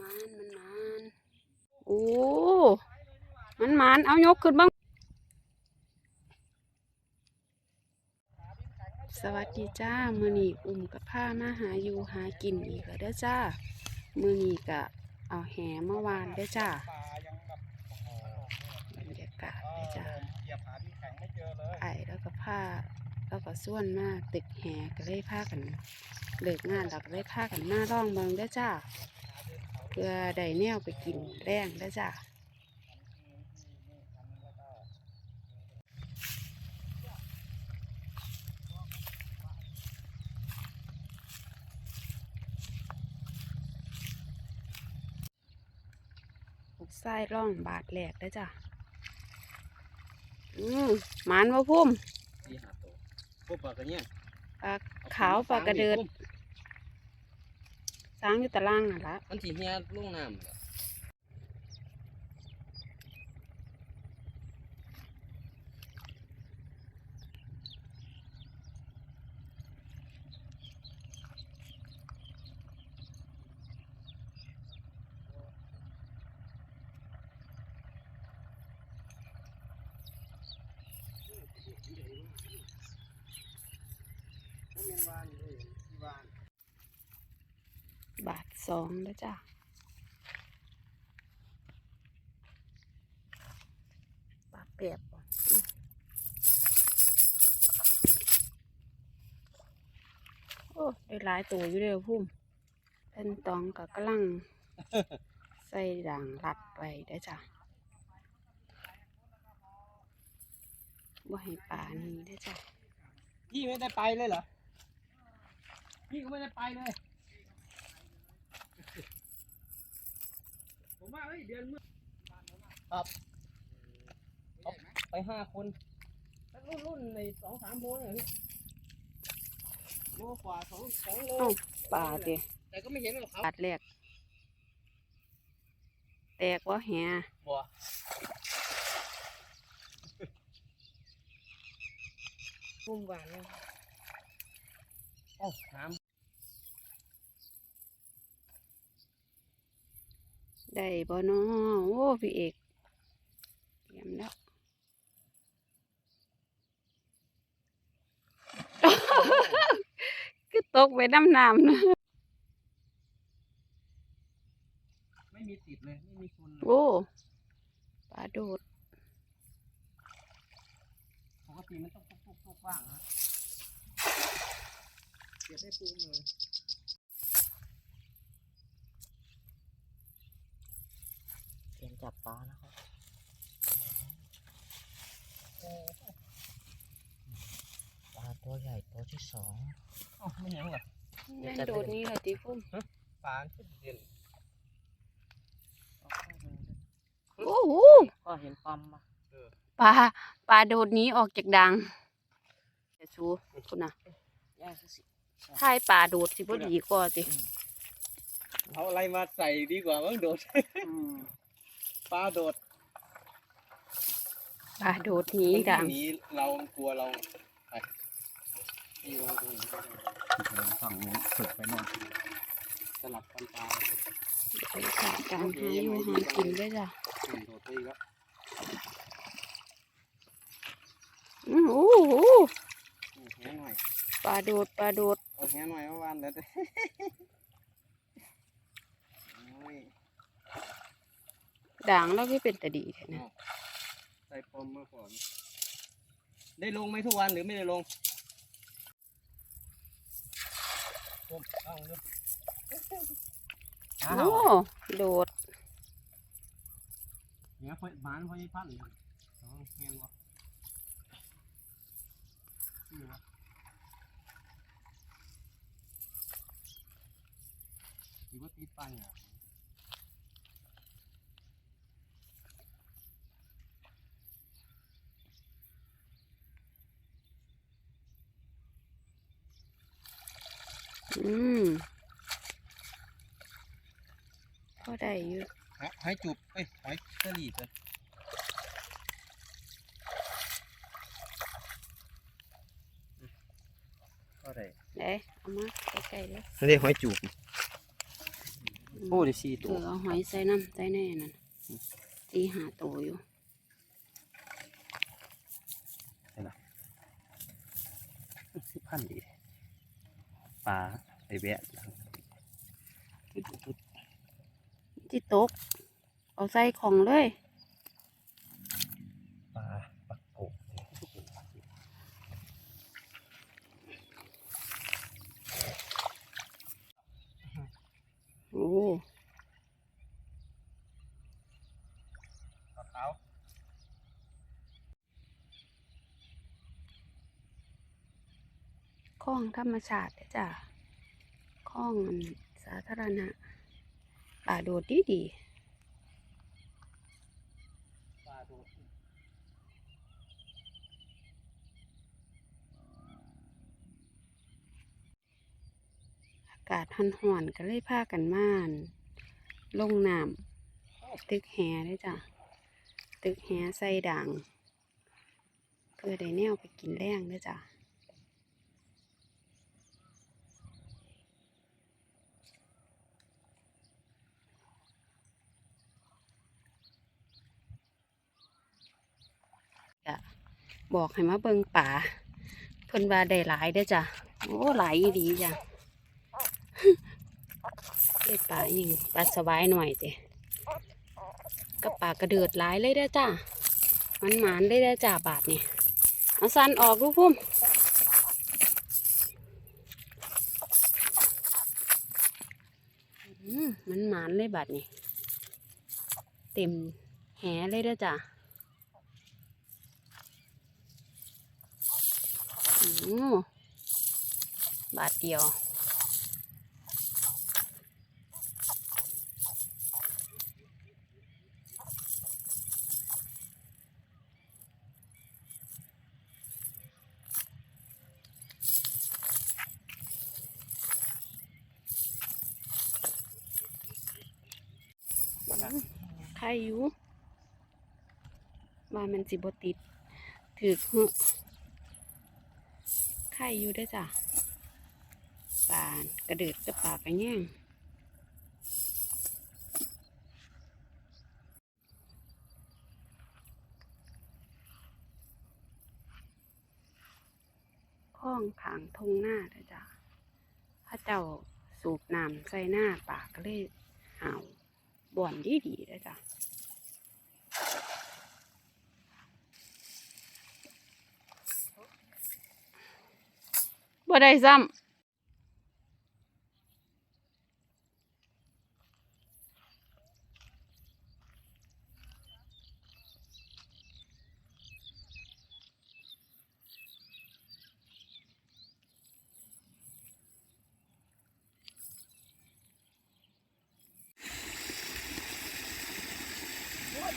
มันมันมันโอ้มันมันเอายกขึ้นบ้าง สวัสดีจ้า มือนีอุ่มกับผ้ามาหาอยู่หากินอีกแล้วเด้อจ้า มือนีกะเอาแหมาวานเด้อจ้าบรรยากาศเด้อจ้าไอเลยไอแล้วก็ผ้าแล้วก็ส่วนมาตึกแหก็เลยผ้ากันเลิกงานแล้วก็เลยผ้ากันมาร่องเบิงเด้อจ้า พื่อได้แนวไปกินแรงเด้อจ้าลูกไส้ร่องบาดแหลกได้อจ้ะ อืมหมานว่าพุ่มที่หาตัวพวกปลากระเนี่ยปลาขาวปลากระเดิด สร้างอยู่ตารางน่ะละมันสีเฮียลุ่งน้ำเหรอบาท สองแล้วจ้ะปลาเปียบบ่อืมโอ้ได้หลายตัวอยู่เด้อพุ่มเป็นตองกับกำลัง ใส่ด่างรัดไปได้อจ้ะว่าให้ปลานี่ได้อจ้ะพี่ไม่ได้ไปเลยเหรอพี่ก็ไม่ได้ไปเลย ผมว่าเฮ้ยเดือนเมื่อครับเอาไปห้าคนแล้วรุ่นรุ่นในสองสามโลเนี่ยพี่โลกว่าสองสองโลเอ้าปลาเด้แต่ก็ไม่เห็นหรอกครับบาทแรกแตกว่าแหบัวพุ่มหวานเลยโอ้น้ ได้บ่เนาะโอ้พี่เอกเตรียมแล้วคือตกไปน้ำน้ำนะำไม่มีติดเลย ไม่มีชนเลยโอ้ปลาโดดปกติมันต้องทุกๆๆบ้างนะเก็บให้ปูเลยเตรียม จับปลานะครับปลาตัวใหญ่ตัวที่สองอ๋อไม่ยังเหรอแม่นโดดนี้เหรอติฟุ้มปลาชุดเด่นโอ้โหก็เห็นปั๊มมาปลาปลาโดดหนี้ออกจากดังจะชูคุณน่ะย่าสิท้ายปลาโดดสิบ่ดีกว่าติเอาอะไรมาใส่ดีกว่ามั้งโดด ปลาโดดปลาโดดหนี้ดังหนีเรากลัวเราไปนี่เราฝั่งนู้นสุดไปหน่อยสลับกันปลาบรรยากาศการหาอยู่หากินด้วยจ้ะอืมโดดไปอีกแล้วอือโอ้โหอืมแห้หน่อยปลาโดดปลาโดดเอาแห้หน่อยเมื่อวานเดี๋ยวจะโอ้ย ด่างแล้วก็เป็นตาดีแท้นะใส่ปมมาก่อน ได้ลงไหมทุกวันหรือไม่ได้ลงปมเอาเลยโอ้โดดเนี่ยพอบ้านพอยี่พันเลยเอาเงี้ยวะนี่วะหรือว่าตีปังอะ อืมก็ได้อยู่ฮะหอยจุบเอ้ยหอยเชอรี่เลยก็ได้เด้เอามาใกล้ๆเลยเรียกหอยจูบโอ้ได้สี่เอตัวอเอาหอยใส่น้ำใส่แน่นั่นตีหาโตวอยู่สิบพันดีปลา ไปแวะที่ตก เอาใส่ของเลยปลาปักโกโอ้ขาวคลองธรรมชาติเด้อจ้ะค ลองสาธารณะ ป่าโดดดีดีปลาโดดๆอากาศห่อนๆก็เลยพากันม่าน ลงน้ำตึกแหเด้อจ้ะ ตึกแหใส่ด่าง เพื่อได้แนวไปกินแรงเด้อจ้ะ จ้ะบอกให้มาเบิ่งป่าเพิ่นว่าได้หลายเด้อจ้ะโอ้หลายอีดีจ้ะได้ปลายิงปลาสวายหน่อยเจ้กับปลากระเดือดหลายเลยเด้อจ้ะมันหมานเลยเด้อจ้ะบาทนี่เอาสันออกลูกพุ่มอืมมันหมานเลยบาทนี่เต็มแหเลยเด้อจ้ะ อืม บาทเดียว ใครอยู่ว่ามันสิบติดถือเห อะใครอยู่ได้จ้ะปลากระเดิดกับปากระแย่งข้องขางทงหน้าเด้จ้ะพระเจ้าสูบน้ำใส่หน้าปากก็เลยห่าวบ่อนดีดีๆเด้จ้ะ บ่ได้ซ้ำ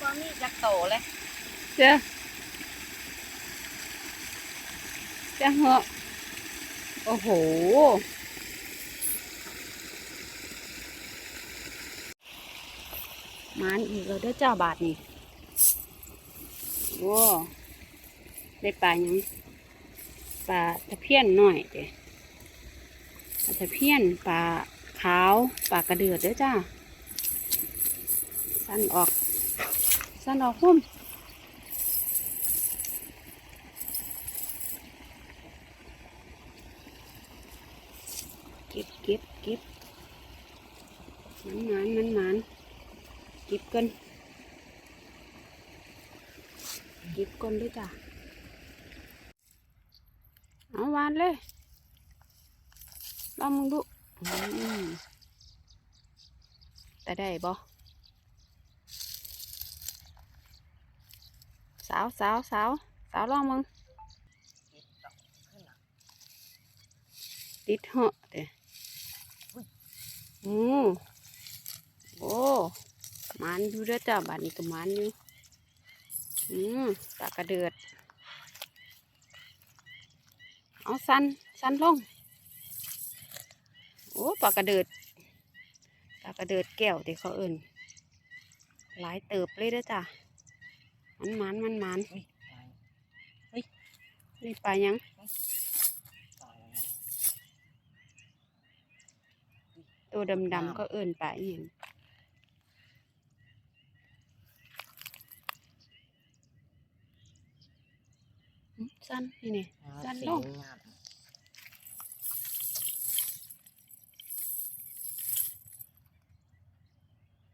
บ่มีจักโตเลยเจ้าจ้าเห อะโอ้โหมานอีกแล้วเด้อเจ้าบาทนี่โว้ได้ปลาหยังปลาตะเพียนหน่อยเด้ปลาตะเพียนปลาขาวปลากระเดือดเด้อจ้า สั้นออก สั้นออกพุ่มเก็บเก็บมันหมานมันหมานเก็บกันเก็บก่อนด้วยจ้ะเอาวานเลยลองมึงดูแต่ได้บ่สาวสาวสาวสาวลองมึงติดเหาะเด้ อืมโอ้มันอยู่เด้อจ้าบ้านนี้ก็มันอยู่อืมปลากระเดือด เอาสันสันลง โอ้ปลากระเดือดปลากระเดือดแก้วที่เขาเอิ่นหลายเติบเลยเด้อจ้ามันมันมันมันอุ้ยตายนี่ปลาหยัง ตายแล้วนะตัวตัวดำๆก็เอิ้นปลาอีหยังอื้อสั้นนี่นี่สั้นลง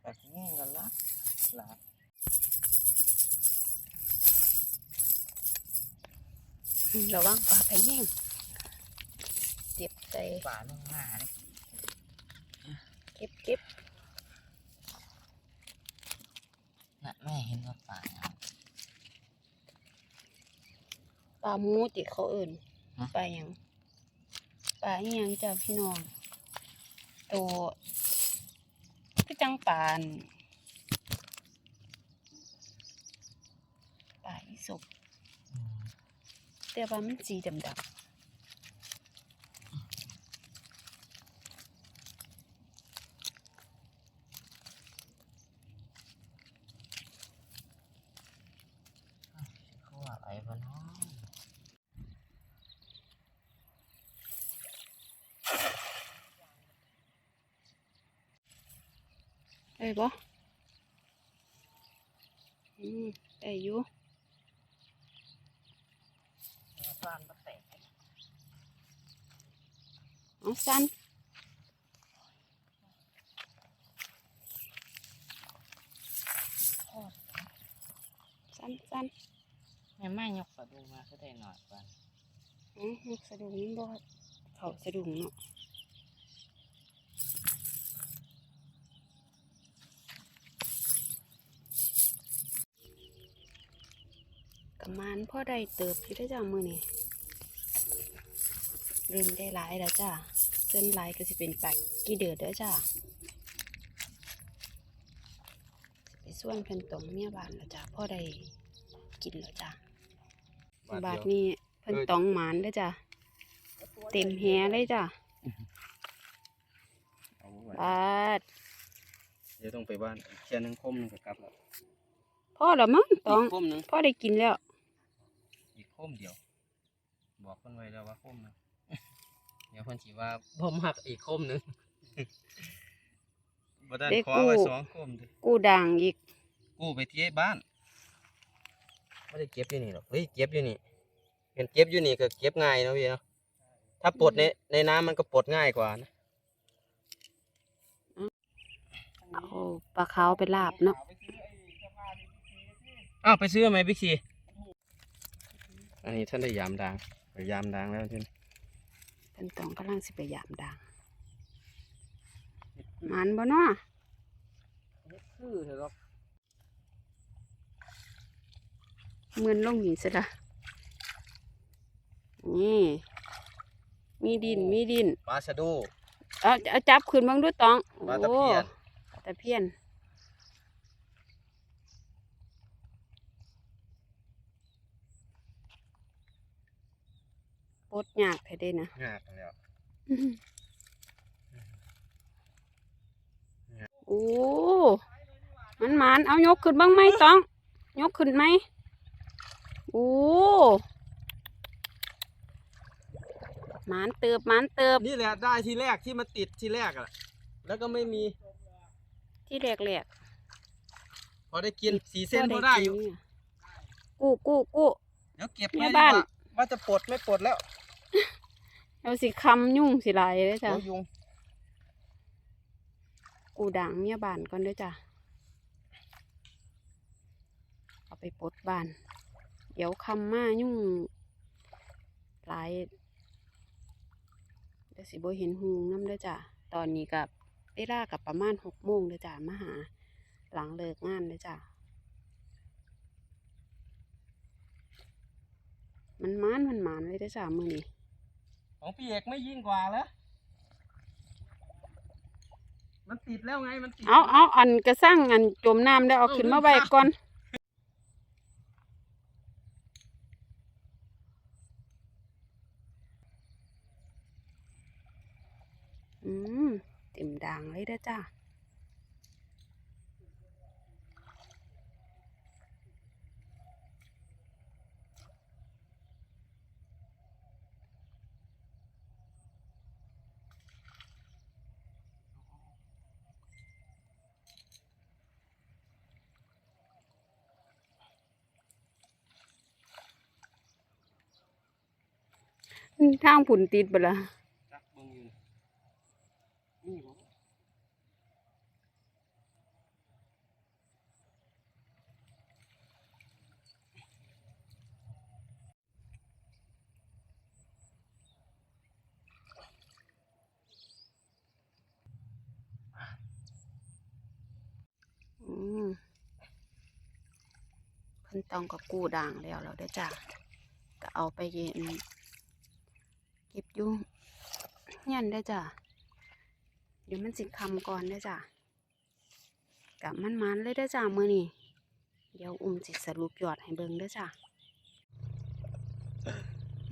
แบบนี้กันละหลายอืมระวังปลาไปแย่งเจ็บใจป่าลงหน้าเลย เก็บเก็บ น่ะแม่เห็นว่าป่าเอา ปลาห มูติเขาเอิ้นฮะ ปลาหยังปลาอีหยังจ้าพี่น้องตัวคือจังปลาอั่นปลาอีสกอืมแต่ว่ามันสีดำ เขาว่าอะไรวะเนาะ ๆ ได้บ่อืมได้อยู่บ้านมาแตกเอาสั้นสั้นสั้นแม่ไม่ยกกระดูมาก็ได้หน่อยบ้านอืมนกสะดุ้งมันบ่เขาสะดุ้งเนาะ กำมานพ่อได้เติบอยู่ได้อจ้ามือนี่เริ่มได้หลายแล้วจ้าเส้นหลายก็สิเป็นปักกี่เดือดเด้อจ้าสิไปส่วนเพิ่นตรงเมียบ้านแล้วจ้าพ่อได้กินแล้วจ้าบาทนี้เพิ่นตองหมานเด้อจ้าเต็มแฮเลยจ้าเอาไว้บาทเดี๋ยวต้องไปบ้านอีกเชียนหนึงคมหนึงก็กลับแล้วพ่อละมั้งตองกคมหนึงพ่อได้กินแล้วอีก คมเดียว บอกคนไว้แล้วว่าคมหนึงเดี๋ยวคนสิว่าผมหักอีกคมหนึงบ่ได้ได้ขอไว้กู้สองคมเด้อกูด่างอีก กู้ไปที่บ้านไม่ได้เก็บอยู่นี่หรอกเฮ้ยเก็บอยู่นี่เห็นเก็บอยู่นี่ก็เก็บง่ายเนาะพี่เนาะถ้าปลดในในน้ำมันก็ปลดง่ายกว่านะโอ้ปลาขาวไปลาบเนาะอ้าวไปซื้อไหมบิ๊กซี อันนี้ท่านได้ยามดังไปยามดังแล้วใช่ไหมเป็นตองกำลังสิไปยามด่างมันบ่เนาะคือเถอะครับเหมือนลงหินซะละนี่มีดินมีดินปลาชะโดูเอาเอาจับขึ้นเบังดูตองปลาตะเพียนโอ้ปลาตะเพียน ดยากแท้เด้นะงากแล้วโอ้มันหมานเอายกขึ้นบ้างไหมต้อง ยกขึ้นไหมโอ้หมานเติบหมานเติบนี่แหละได้ทีแรกที่มันติดทีแรกอะแล้วก็ไม่มีที่แหลกแหลกพอได้กินสีเส้นพอได้อยู่ กู้กู้กู้เดี๋ยวเก็บแม่ไว้ดีบ้านกว่าว่าจะปลดไม่ปลดแล้ว เอาสิคำยุ่งสิหลายเลยจ้ะเดี๋ยวยุงกูด่างเมียบ้านก่อนเด้อจ้ะ เอาไปปลดบ้าน เดี๋ยวคำมายุ่งหลายเดี๋ยวสิบ่เห็นหูน้ำเด้อจ้ะ ตอนนี้กับเวลากับประมาณหกโมงเด้อจ้ะมาหา หลังเลิกงานเด้อจ้ะ มันมานมันหมานเลยเด้อจ้ะมือนี้ ของพี่เอกไม่ยิ่งกว่าแล้วมันติดแล้วไงมันติดเอาเอาอันกระสั่งอันจมน้ำแล้วเอาขึ้นมามไว้ก่อนอืมเต็มด่างเลยเด้อจ้า ทางผุนติดบ่ละจักเบิ่งอยู่นี่บ่อืมเพิ่นต้องก็กู้ด่างแล้วแล้วเด้จ้าก็เอาไปเย็น ก็บยู่เฮียนได้จ้าเดี๋ยวมันสิคำก่อนได้จ้ากับมันมันเลยได้จ้ามื้อนี้เดี๋ยวอุ้มสิตสรุปยอดให้เบิ่งเด้จ้า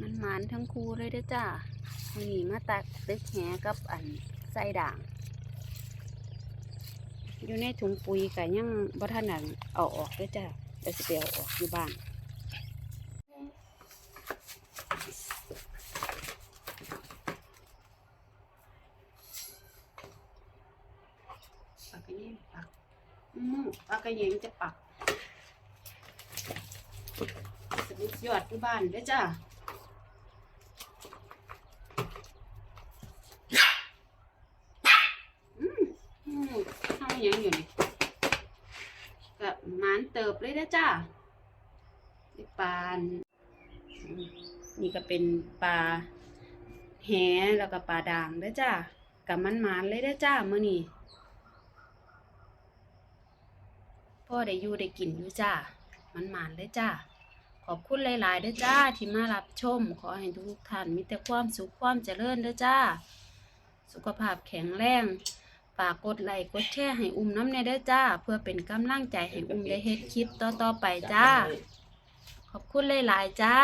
มันมันทั้งคู่เลยเด้จ้ามื้อนี้มาตักตึกแหกับอันใส่ด่าง อยู่ในถุงปุ๋ยก็ยังบ่ทันเอาออกเด้จ้าเดี๋ยวสิไปเอาออกอยู่บ้าน ปากกระเยงปัก อืมปากระเยงจะปักสรุปยอดที่บ้านด้จ้าอืมอืมทำอยังอยู่นี่กับมานเติบเลยเด้จ้าปลานี่ก็เป็นปลาแหแล้วก็ปลาด่างด้อจ้ากับมันมานเลยด้จ้าเมื้อนี้ พ่อได้อยู่ได้กินอยู่จ้ามันหมานเลยจ้าขอบคุณหลายๆด้อจ้าที่มารับชม ขอให้ทุกท่านมีแต่ความสุขความเจริญด้อจ้า สุขภาพแข็งแรงฝากกดไลค์กดแชร์ให้อุ้มน้ำในด้อจ้า เพื่อเป็นกำลังใจให้อุ้มได้เฮ็ดคลิปต่อๆไปจ้า ขอบคุณหลายๆจ้า